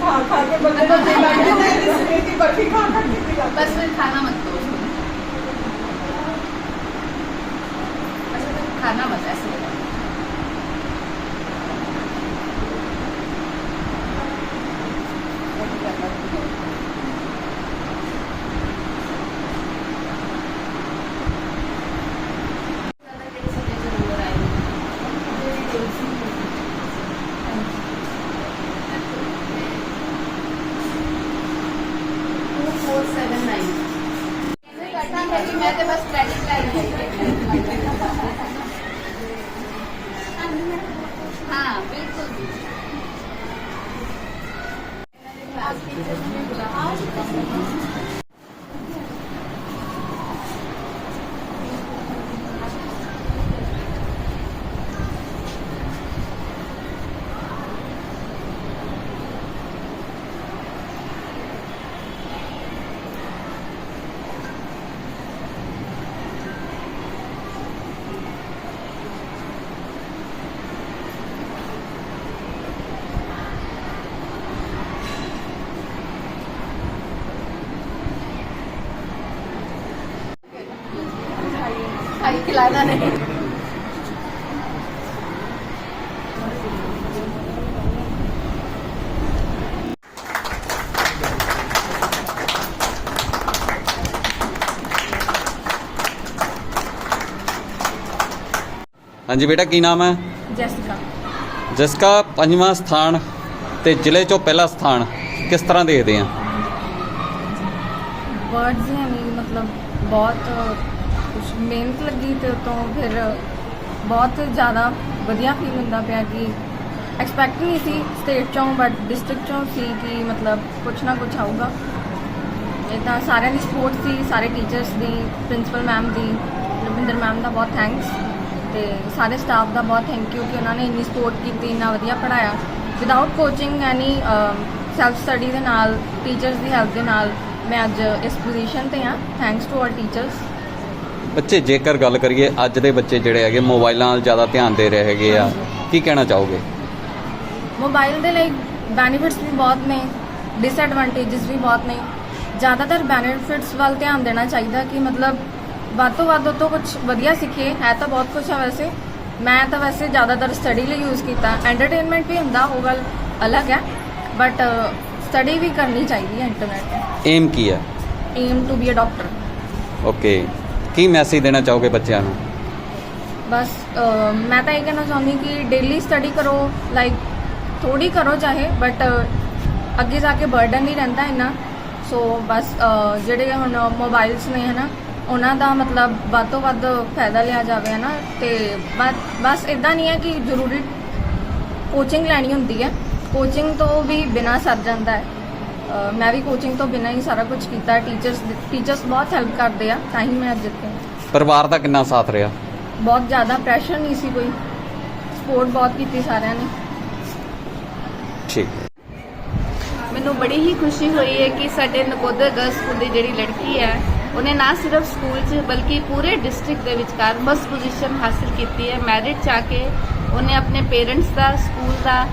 Cake खा खा के बंदे को दिल लग जाता है इसलिए की बर्फी खा खा के दिल आता है। बस फिर खाना मत दो उसको। अच्छा तो खाना ਨਹੀਂ ਹੈਗੀ ਮੈਂ ਤੇ ਬਸ ਕ੍ਰੈਡਿਟ ਲੈ ਰਹੀ ਹਾਂ। ਬਿਲਕੁਲ ਜੀ। ਆਜ ਦੀ ਤਸਵੀਰ ਆਜ ਦੀ ਤਸਵੀਰ खाई खिलाना नहीं ਹਾਂਜੀ ਬੇਟਾ ਕੀ ਨਾਮ ਹੈ जैसिका ਜਿਸਕਾ ਪੰਜਵਾਂ ਸਥਾਨ ਤੇ ਜ਼ਿਲ੍ਹੇ ਚੋਂ ਪਹਿਲਾ ਸਥਾਨ ਕਿਸ ਤਰ੍ਹਾਂ ਦੇਖਦੇ ਆ ਵਰਡਸ ਹੈ ਨਹੀਂ ਮਤਲਬ ਬਹੁਤ ਕੁਛ ਮਿਹਨਤ ਲੱਗੀ ਤੇ ਉਤੋਂ ਫਿਰ ਬਹੁਤ ਜ਼ਿਆਦਾ ਵਧੀਆ ਫੀਲ ਹੁੰਦਾ ਪਿਆ ਕਿ ਐਕਸਪੈਕਟ ਨਹੀਂ ਸੀ ਸਟੇਟ ਚੋਂ ਬਟ ਡਿਸਟ੍ਰਿਕਟ ਚੋਂ ਸੀ ਕਿ ਮਤਲਬ ਕੁਛ ਨਾ ਕੁਛ ਆਊਗਾ। ਇਦਾਂ ਸਾਰਿਆਂ ਦੀ ਸਪੋਰਟ ਸੀ, ਸਾਰੇ ਟੀਚਰਸ ਦੀ ਪ੍ਰਿੰਸੀਪਲ ਮੈਮ ਦੀ, ਰਵਿੰਦਰ ਮੈਮ ਦਾ ਬਹੁਤ ਥੈਂਕਸ ਤੇ ਸਾਰੇ ਸਟਾਫ ਦਾ ਬਹੁਤ ਥੈਂਕ ਯੂ ਕਿ ਉਹਨਾਂ ਨੇ ਇੰਨੀ ਸਪੋਰਟ ਕੀਤੀ, ਇੰਨਾ ਵਧੀਆ ਪੜਾਇਆ without coaching any self study ਦੇ ਨਾਲ ਟੀਚਰਸ ਦੀ ਹੈਲਪ ਦੇ ਨਾਲ, ਮੈਂ ਅੱਜ ਇਸ ਪੋਜੀਸ਼ਨ ਤੇ ਹਾਂ। ਥੈਂਕਸ ਟੂ ਆਲ ਟੀਚਰਸ ਬੱਚੇ ਜੇਕਰ ਗੱਲ ਕਰੀਏ ਅੱਜ ਦੇ ਬੱਚੇ ਜਿਹੜੇ ਹੈਗੇ ਮੋਬਾਈਲਾਂ ਨਾਲ ਜ਼ਿਆਦਾ ਧਿਆਨ ਦੇ ਰਹੇ ਹੈਗੇ ਆ ਕੀ ਕਹਿਣਾ ਚਾਹੋਗੇ? ਮੋਬਾਈਲ ਦੇ ਲਈ ਬੈਨੀਫਿਟਸ ਵੀ ਬਹੁਤ ਨੇ ਡਿਸਐਡਵਾਂਟੇजेस ਵੀ ਬਹੁਤ ਨੇ। ਜ਼ਿਆਦਾਤਰ ਬੈਨੀਫਿਟਸ ਵੱਲ ਧਿਆਨ ਦੇਣਾ ਚਾਹੀਦਾ ਕਿ ਮਤਲਬ ਵੱਧ ਤੋਂ ਵੱਧ ਤੋਂ ਕੁਝ ਵਧੀਆ ਸਿੱਖੀਏ ਹੈ ਤਾਂ ਬਹੁਤ ਕੁਝ ਹੈ ਵੈਸੇ। ਮੈਂ ਤਾਂ ਵੈਸੇ ਜ਼ਿਆਦਾਤਰ ਸਟੱਡੀ ਲਈ ਯੂਜ਼ ਕੀਤਾ। ਐਂਟਰਟੇਨਮੈਂਟ ਵੀ ਹੁੰਦਾ ਉਹ ਗੱਲ ਅਲੱਗ ਹੈ ਬਟ ਸਟੱਡੀ ਵੀ ਕਰਨੀ ਚਾਹੀਦੀ ਹੈ ਇੰਟਰਨੈਟ ਏਮ ਕੀ ਹੈ? Aim to be a doctor okay Ki message ਦੇਣਾ ਚਾਹੋਗੇ ਬੱਚਿਆਂ ਨੂੰ? ਬਸ ਅਹ, ਮੈਂ ਤਾਂ ਇਹ ਕਹਿਣਾ ਚਾਹੁੰਦੀ ਕਿ ਡੇਲੀ ਸਟੱਡੀ ਕਰੋ ਲਾਈਕ ਥੋੜੀ ਕਰੋ ਚਾਹੇ ਬਟ ਅੱਗੇ ਜਾ ਕੇ ਬਰਡਨ ਨਹੀਂ ਰਹਿੰਦਾ ਇੰਨਾ। ਸੋ ਬਸ ਅਹ, ਜਿਹੜੇ ਹੁਣ ਮੋਬਾਈਲਸ ਨੇ ਹਨਾ ਉਹਨਾਂ ਦਾ ਮਤਲਬ ਵੱਧ ਤੋਂ ਵੱਧ ਫਾਇਦਾ ਲਿਆ ਜਾਵੇ ਹਨਾ। ਤੇ ਬਸ- ਬਸ ਇਦਾਂ ਨਹੀਂ ਹੈ ਕਿ ਜ਼ਰੂਰੀ ਕੋਚਿੰਗ ਲੈਣੀ ਹੁੰਦੀ ਹੈ। ਕੋਚਿੰਗ ਤੋਂ ਵੀ ਬਿਨਾ ਸਰ ਜਾਂਦਾ ਹੈ। ਮੈਂ ਵੀ ਕੋਚਿੰਗ ਤੋਂ ਬਿਨਾ ਹੀ ਸਾਰਾ ਕੁਝ ਕੀਤਾ। ਟੀਚਰਸ ਟੀਚਰਸ ਬਹੁਤ ਹੈਲਪ ਕਰਦੇ ਆ ਤਾਂ ਹੀ ਮੈਂ ਅੱਜ ਇੱਥੇ ਹਾਂ। ਪਰਿਵਾਰ ਦਾ ਕਿੰਨਾ ਸਾਥ ਰਿਹਾ? ਬਹੁਤ ਜ਼ਿਆਦਾ ਪ੍ਰੈਸ਼ਰ ਨਹੀਂ ਸੀ ਕੋਈ। ਸਪੋਰਟ ਬਹੁਤ ਕੀਤੀ ਸਾਰਿਆਂ ਨੇ। ਠੀਕ। ਮੈਨੂੰ ਬੜੀ ਹੀ ਖੁਸ਼ੀ ਹੋਈ ਹੈ ਕਿ ਸਾਡੇ ਨਕੋਦਰ ਗਰਲਸ ਸਕੂਲ ਦੀ ਜਿਹੜੀ ਲੜਕੀ ਹੈ ਉਹਨੇ ਨਾ ਸਿਰਫ ਸਕੂਲ 'ਚ ਬਲਕਿ ਪੂਰੇ ਡਿਸਟ੍ਰਿਕਟ ਦੇ ਵਿਚਕਾਰ ਫਸਟ ਪੋਜੀਸ਼ਨ ਹਾਸਲ ਕੀਤੀ ਹੈ ਮੈਰਿਟ 'ਚ ਆ ਕੇ ਉਹਨੇ ਆਪਣੇ ਪੇਰੈਂਟਸ ਦਾ ਸਕੂਲ ਦਾ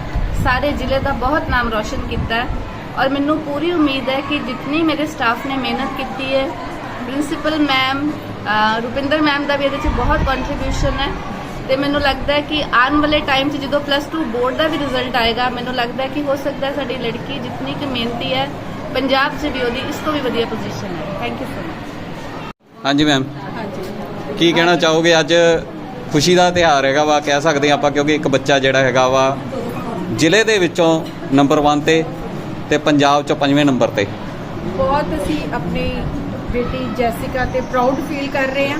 ਸਾਰੇ ਜ਼ਿਲ੍ਹੇ ਦਾ ਬਹੁਤ ਨਾਮ ਰੌਸ਼ਨ ਕੀਤਾ। ਹੈ ਔਰ ਮੈਨੂੰ ਪੂਰੀ ਉਮੀਦ ਹੈ ਕਿ ਜਿਤਨੀ ਮੇਰੇ ਸਟਾਫ ਨੇ ਮਿਹਨਤ ਕੀਤੀ ਹੈ ਪ੍ਰਿੰਸੀਪਲ ਮੈਮ ਰੁਪਿੰਦਰ ਮੈਮ ਦਾ ਵੀ ਇਹਦੇ 'ਚ ਬਹੁਤ ਕੰਟਰੀਬਿਊਸ਼ਨ ਹੈ ਤੇ ਮੈਨੂੰ ਲੱਗਦਾ ਹੈ ਕਿ ਆਉਣ ਵਾਲੇ ਟਾਈਮ 'ਚ ਜਦੋਂ ਪਲੱਸ 2 ਬੋਰਡ ਦਾ ਵੀ ਰਿਜ਼ਲਟ ਆਏਗਾ ਮੈਨੂੰ ਲੱਗਦਾ ਹੈ ਕਿ ਹੋ ਸਕਦਾ ਹੈ ਸਾਡੀ ਲੜਕੀ ਜਿਤਨੀ ਕਿ ਮਿਹਨਤੀ ਹੈ ਪੰਜਾਬ 'ਚ ਵੀ ਉਹਦੀ ਇਸ ਤੋਂ ਵੀ ਵਧੀਆ ਪੋਜੀਸ਼ਨ ਹੈ। ਥੈਂਕ ਯੂ ਸੋ ਮਚ ਹਾਂਜੀ ਮੈਮ ਕੀ ਕਹਿਣਾ ਚਾਹੋਗੇ? ਅੱਜ ਖੁਸ਼ੀ ਦਾ ਤਿਉਹਾਰ ਹੈਗਾ ਵਾ ਕਹਿ ਸਕਦੇ ਆਪਾਂ ਕਿਉਂਕਿ ਇੱਕ ਬੱਚਾ ਜਿਹੜਾ ਹੈਗਾ ਵਾ ਜ਼ਿਲ੍ਹੇ ਦੇ ਵਿੱਚੋਂ ਨੰਬਰ 1 ਤੇ ਤੇ ਪੰਜਾਬ ਚੋਂ ਪੰਜਵੇਂ ਨੰਬਰ ਤੇ। ਬਹੁਤ ਅਸੀਂ ਆਪਣੀ ਬੇਟੀ ਜੈਸਿਕਾ ਤੇ ਪ੍ਰਾਊਡ ਫੀਲ ਕਰ ਰਹੇ ਹਾਂ।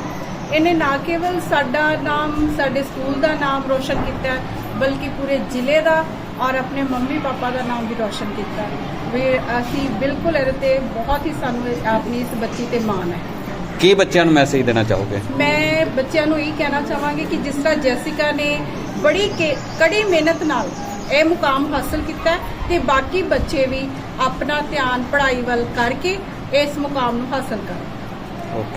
ਇਹਨੇ ਨਾ ਕੇਵਲ ਸਾਡਾ ਨਾਮ ਸਾਡੇ ਸਕੂਲ ਦਾ ਨਾਮ ਰੋਸ਼ਨ ਕੀਤਾ ਹੈ, ਬਲਕਿ ਪੂਰੇ ਜ਼ਿਲ੍ਹੇ ਦਾ ਔਰ ਆਪਣੇ ਮੰਮੀ ਪਾਪਾ ਦਾ ਨਾਮ ਵੀ ਰੋਸ਼ਨ ਕੀਤਾ। ਵੀ ਅਸੀਂ ਬਿਲਕੁਲ ਇਹਦੇ ਤੇ ਬਹੁਤ ਹੀ ਸਾਨੂੰ ਇਹ- ਆਪਣੀ ਇਸ ਬੱਚੀ ਤੇ ਮਾਣ ਹੈ। ਕੀ ਬੱਚਿਆਂ ਨੂੰ ਮੈਸੇਜ ਦੇਣਾ ਚਾਹੋਗੇ? ਮੈਂ ਬੱਚਿਆਂ ਨੂੰ ਇਹ ਕਹਿਣਾ ਚਾਹਾਂਗੀ ਕਿ ਜਿਸ ਤਰ੍ਹਾਂ ਜੈਸਿਕਾ ਨੇ ਬੜੀ ਕੜੀ ਮਿਹਨਤ ਨਾਲ ਇਹ ਮੁਕਾਮ ਹਾਸਲ ਕੀਤਾ ਹੈ ਤੇ ਬਾਕੀ ਬੱਚੇ ਵੀ ਆਪਣਾ ਧਿਆਨ, ਪੜ੍ਹਾਈ ਵੱਲ ਕਰਕੇ ਇਸ ਮੁਕਾਮ ਨੂੰ ਹਾਸਲ ਕਰਨ।